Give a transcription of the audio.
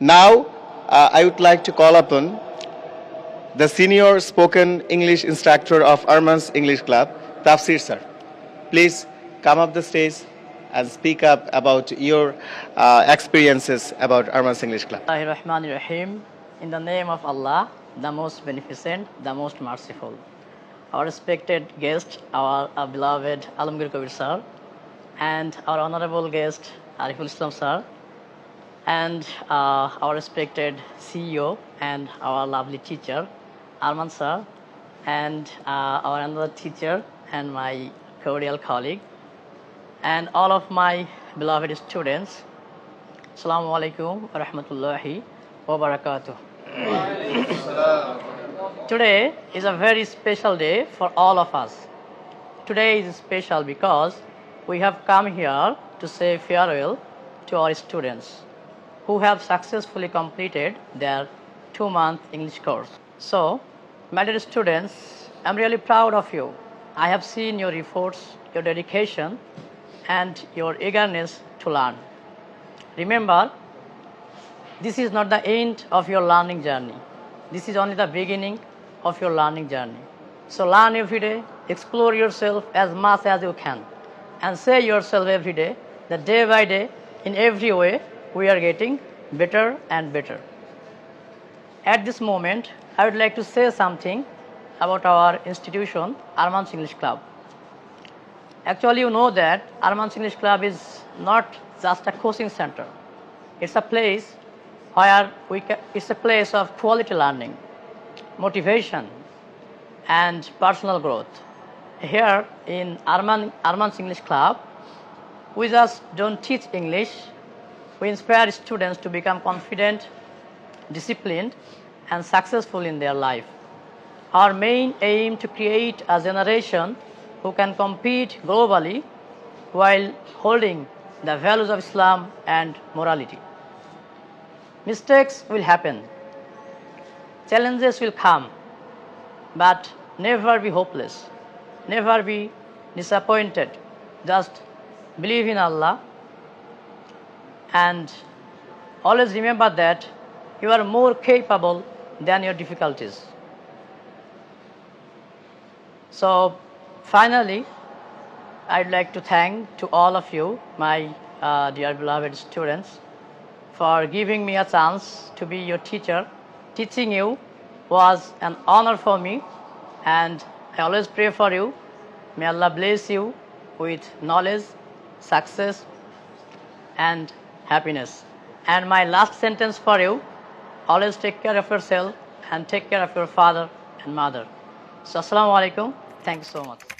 Now, uh, I would like to call upon the senior spoken English instructor of Arman's English Club, Tafsir sir. Please come up the stage and speak up about your uh, experiences about Arman's English Club. Rahim. In the name of Allah, the most beneficent, the most merciful. Our respected guest, our, beloved Alamgir Kabir sir, and our honorable guest Ariful Islam sir, and uh, our respected CEO and our lovely teacher Arman sir, and uh, our another teacher and my cordial colleague, and all of my beloved students. Assalamu alaikum wa rahmatullahi wa barakatuh. Today is a very special day for all of us. Today is special because we have come here to say farewell to our students who have successfully completed their two month English course. So, my dear students, I'm really proud of you. I have seen your efforts, your dedication, and your eagerness to learn. Remember, this is not the end of your learning journey. This is only the beginning of your learning journey. So learn every day, explore yourself as much as you can, and say yourself every day that day by day, in every way, we are getting better and better. At this moment, I would like to say something about our institution, Arman's English Club. Actually, you know that Arman's English Club is not just a coaching center. It's a place where we ca- it's a place of quality learning, motivation, and personal growth. Here in Arman, Arman's English Club, we just don't teach English. We inspire students to become confident, disciplined, and successful in their life. Our main aim to create a generation who can compete globally while holding the values of Islam and morality. Mistakes will happen, challenges will come, but never be hopeless, never be disappointed. Just believe in Allah and always remember that you are more capable than your difficulties. So, finally, I'd like to thank to all of you, my uh, dear beloved students, for giving me a chance to be your teacher. Teaching you was an honor for me, and I always pray for you. May Allah bless you with knowledge, success, and happiness. And my last sentence for you always take care of yourself and take care of your father and mother. So, Assalamu alaikum. Thank you so much.